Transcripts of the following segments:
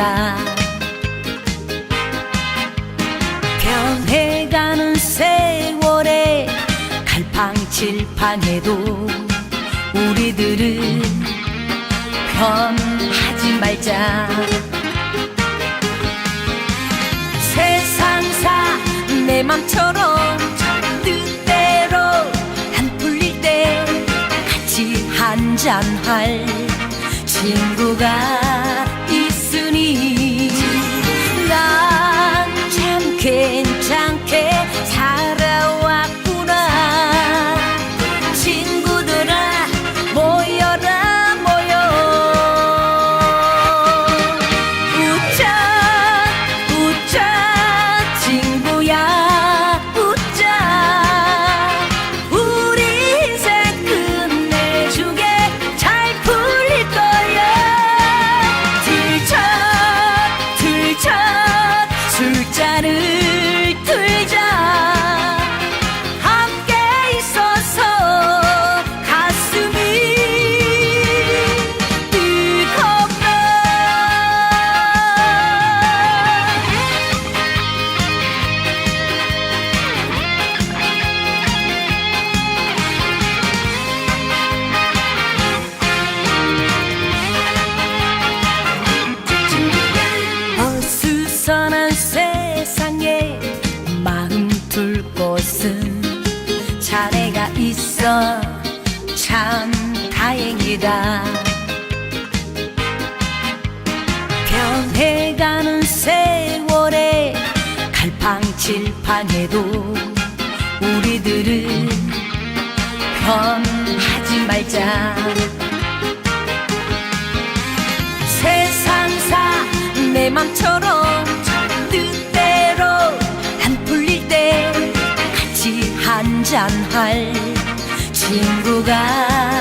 참 다행이다 변해가는 세월에 갈팡질팡해도 우리들은 변하지 말자. 세상사 내 맘처럼 뜻대로 안 풀릴 때 같이 한잔할 친구가 다행이다. 변해가는 세월에 갈팡질팡해도 우리들은 변하지 말자. 세상사 내 맘처럼 뜻대로 안 풀릴 때 같이 한잔할 친구가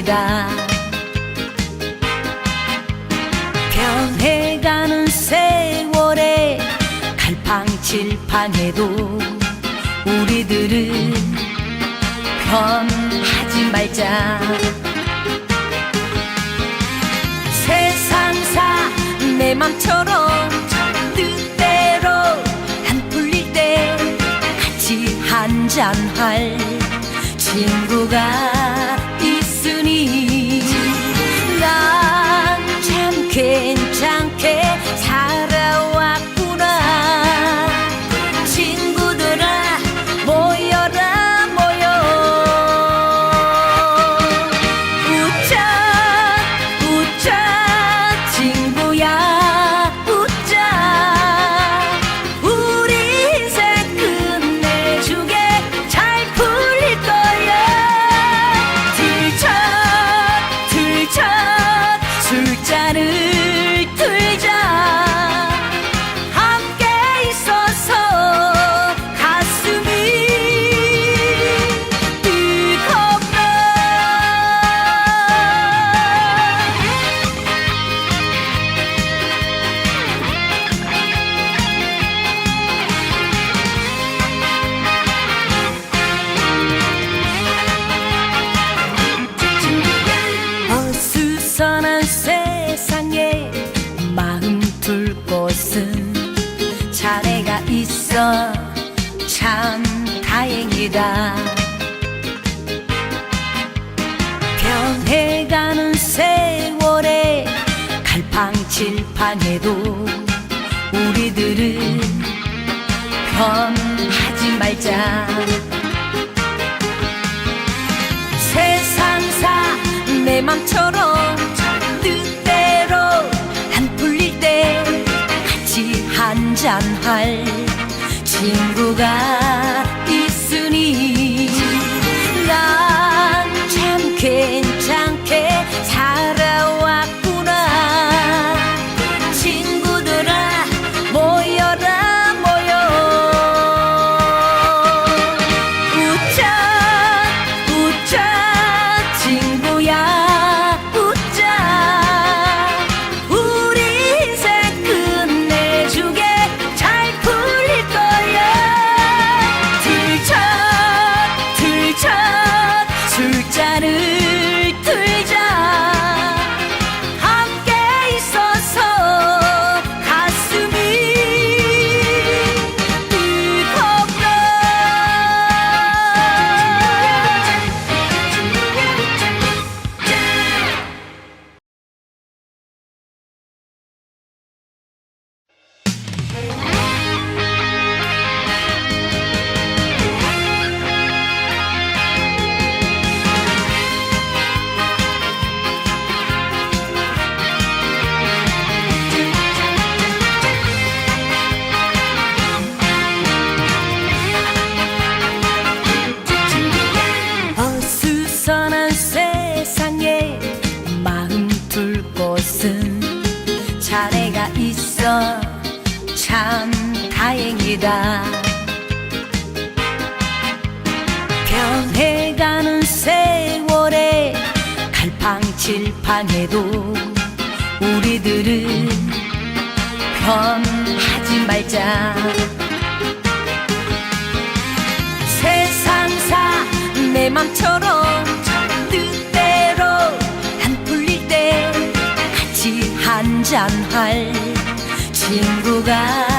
다행이다. 변해가는 세월에 갈팡질팡해도 우리들은 변하지 말자. 세상사 내 맘처럼 뜻대로 안 풀릴 때 같이 한잔할 친구가 자네가 있어. 참 다행이다. 변해가는 세월에 갈팡질팡해도 우리들은 변하지 말자 친 다행이다. 변해가는 세월에 갈팡질팡해도 우리들은 변하지 말자. 세상사 내 맘처럼 뜻대로 안 풀릴 때 같이 한잔할 친구가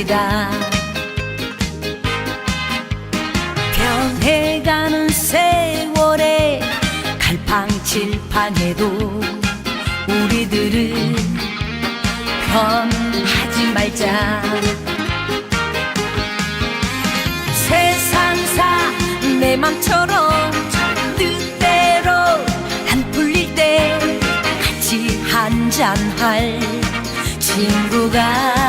다행이다. 변해가는 세월에 갈팡질팡해도 우리들은 변하지 말자. 세상사 내 맘처럼 뜻대로 안 풀릴 때 같이 한잔할 친구가